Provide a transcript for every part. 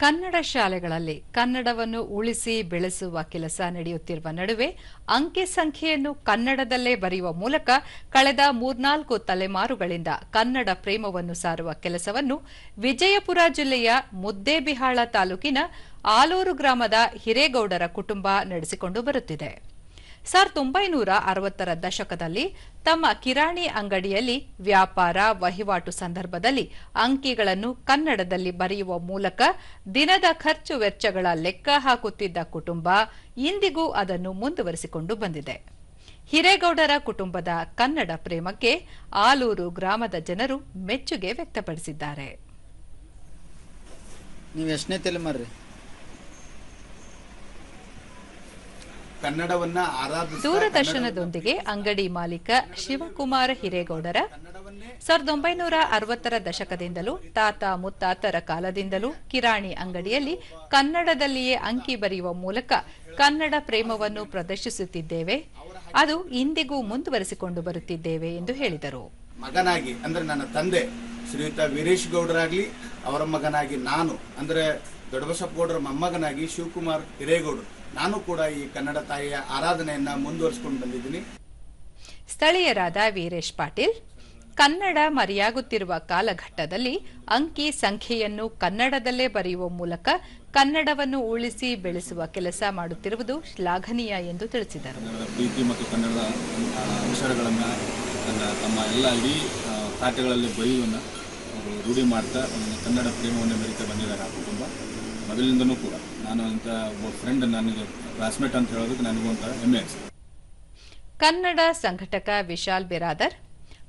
ಕನ್ನಡ ಶಾಲೆಗಳಲ್ಲಿ ಕನ್ನಡವನ್ನು ಉಳಿಸಿ ಬೆಳೆಸುವ ಕೆಲಸ ನಡೆಯುತ್ತಿರುವ ನಡುವೆ ಅಂಕಿ ಸಂಖ್ಯೆಯನ್ನು ಕನ್ನಡದಲ್ಲೇ ಬರೆಯುವ ಮೂಲಕ ಕಳೆದ ಮೂರ್ನಾಲ್ಕು ತಲೆಮಾರುಗಳಿಂದ ಕನ್ನಡ ಪ್ರೇಮವನ್ನು ಸಾರುವ ಕೆಲಸವನ್ನು ವಿಜಯಪುರ ಜಿಲ್ಲೆಯ ಮುದ್ದೇಬಿಹಾಳ ತಾಲೂಕಿನ ಆಲೂರು ಗ್ರಾಮದ ಹಿರೇಗೌಡರ ಕುಟುಂಬ ನಡೆಸಿಕೊಂಡು ಬರುತ್ತಿದೆ. ಸಾವಿರದ ಒಂಬೈನೂರ ಅರವತ್ತರ ದಶಕದಲ್ಲಿ ತಮ್ಮ ಕಿರಾಣಿ ಅಂಗಡಿಯಲ್ಲಿ ವ್ಯಾಪಾರ ವಹಿವಾಟು ಸಂದರ್ಭದಲ್ಲಿ ಅಂಕಿಗಳನ್ನು ಕನ್ನಡದಲ್ಲಿ ಬರೆಯುವ ಮೂಲಕ ದಿನದ ಖರ್ಚು ವೆಚ್ಚಗಳ ಲೆಕ್ಕ ಹಾಕುತ್ತಿದ್ದ ಕುಟುಂಬ ಇಂದಿಗೂ ಅದನ್ನು ಮುಂದುವರಿಸಿಕೊಂಡು ಬಂದಿದೆ. ಹಿರೇಗೌಡರ ಕುಟುಂಬದ ಕನ್ನಡ ಪ್ರೇಮಕ್ಕೆ ಆಲೂರು ಗ್ರಾಮದ ಜನರು ಮೆಚ್ಚುಗೆ ವ್ಯಕ್ತಪಡಿಸಿದ್ದಾರೆ. ನೀವು ಎಷ್ಟನೇ ಕನ್ನಡವನ್ನ ದೂರದರ್ಶನದೊಂದಿಗೆ ಅಂಗಡಿ ಮಾಲೀಕ ಶಿವಕುಮಾರ ಹಿರೇಗೌಡರ ಸಾವಿರದ ಒಂಬೈನೂರ ಅರವತ್ತರ ದಶಕದಿಂದಲೂ ತಾತ ಮುತ್ತಾತರ ಕಾಲದಿಂದಲೂ ಕಿರಾಣಿ ಅಂಗಡಿಯಲ್ಲಿ ಕನ್ನಡದಲ್ಲಿಯೇ ಅಂಕಿ ಬರೆಯುವ ಮೂಲಕ ಕನ್ನಡ ಪ್ರೇಮವನ್ನು ಪ್ರದರ್ಶಿಸುತ್ತಿದ್ದೇವೆ. ಅದು ಇಂದಿಗೂ ಮುಂದುವರೆಸಿಕೊಂಡು ಬರುತ್ತಿದ್ದೇವೆ ಎಂದು ಹೇಳಿದರು. ಮಗನಾಗಿ ಅಂದ್ರೆ ನನ್ನ ತಂದೆ ಶ್ರೀಯುತ ವೀರೇಶ್ ಗೌಡರಾಗ್ಲಿ ಅವರ ಮಗನಾಗಿ ನಾನು ಅಂದ್ರೆ ದೊಡ್ಡಬಸಪ್ಪ ಗೌಡರ ಮೊಮ್ಮಗನಾಗಿ ಶಿವಕುಮಾರ್ ಹಿರೇಗೌಡರು ನಾನು ಕೂಡ ಈ ಕನ್ನಡ ತಾಯಿಯ ಆರಾಧನೆಯನ್ನ ಮುಂದುವರಿಸಿಕೊಂಡು ಬಂದಿದ್ದೀನಿ. ಸ್ಥಳೀಯರಾದ ವೀರೇಶ್ ಪಾಟೀಲ್ ಕನ್ನಡ ಮರೆಯಾಗುತ್ತಿರುವ ಕಾಲಘಟ್ಟದಲ್ಲಿ ಅಂಕಿ ಸಂಖ್ಯೆಯನ್ನು ಕನ್ನಡದಲ್ಲೇ ಬರೆಯುವ ಮೂಲಕ ಕನ್ನಡವನ್ನು ಉಳಿಸಿ ಬೆಳೆಸುವ ಕೆಲಸ ಮಾಡುತ್ತಿರುವುದು ಶ್ಲಾಘನೀಯ ಎಂದು ತಿಳಿಸಿದರು. ಪ್ರೀತಿ ಮತ್ತು ಕನ್ನಡದ ಅಕ್ಷರಗಳನ್ನು ತಮ್ಮ ಎಲ್ಲ ಇಡೀ ಖಾತೆಗಳಲ್ಲಿ ಬರೆಯುವುದನ್ನು ಅವರು ರೂಢಿ ಮಾಡ್ತಾ ಕನ್ನಡ ಪ್ರೇಮವನ್ನು ಮೆರಿತಾ ಬಂದಿದ್ದಾರೆ. ಮೊದಲಿಂದನೂ ಕೂಡ ನಾನು ಅಂತ ಒಬ್ಬ ಫ್ರೆಂಡ್ ನನಗೆ ಕ್ಲಾಸ್ಮೇಟ್ ಅಂತ ಹೇಳೋದಕ್ಕೆ ನನಗೊಂತ ಅಂತ ಹೆಮ್ಮೆ ಅನಿಸ್ತದೆ ಕನ್ನಡ ಸಂಘಟಕ ವಿಶಾಲ್ ಬಿರಾದರ್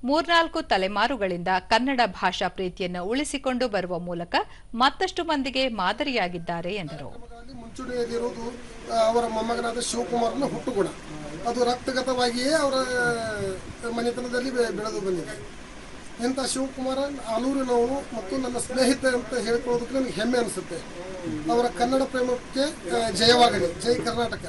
ಮೂರ್ನಾಲ್ಕು ತಲೆಮಾರುಗಳಿಂದ ಕನ್ನಡ ಭಾಷಾ ಪ್ರೀತಿಯನ್ನು ಉಳಿಸಿಕೊಂಡು ಬರುವ ಮೂಲಕ ಮತ್ತಷ್ಟು ಮಂದಿಗೆ ಮಾದರಿಯಾಗಿದ್ದಾರೆ ಎಂದರು. ಮುಂಚೂಣಿಯಲ್ಲಿರುವುದು ಅವರ ಮೊಮ್ಮಗನಾದ ಶಿವಕುಮಾರ್ನ ಹುಟ್ಟುಗುಣ. ಅದು ರಕ್ತಗತವಾಗಿಯೇ ಅವರ ಮನೆತನದಲ್ಲಿ ಬೆಳೆದು ಬಂದಿದೆ. ಇಂಥ ಶಿವಕುಮಾರ ಆಲೂರಿನವರು ಮತ್ತು ನನ್ನ ಸ್ನೇಹಿತ ಅಂತ ಹೇಳ್ಕೊಳ್ಳೋದಕ್ಕೆ ನನಗೆ ಹೆಮ್ಮೆ ಅನಿಸುತ್ತೆ. ಅವರ ಕನ್ನಡ ಪ್ರೇಮಕ್ಕೆ ಜಯವಾಗಲಿ. ಜೈ ಕರ್ನಾಟಕ.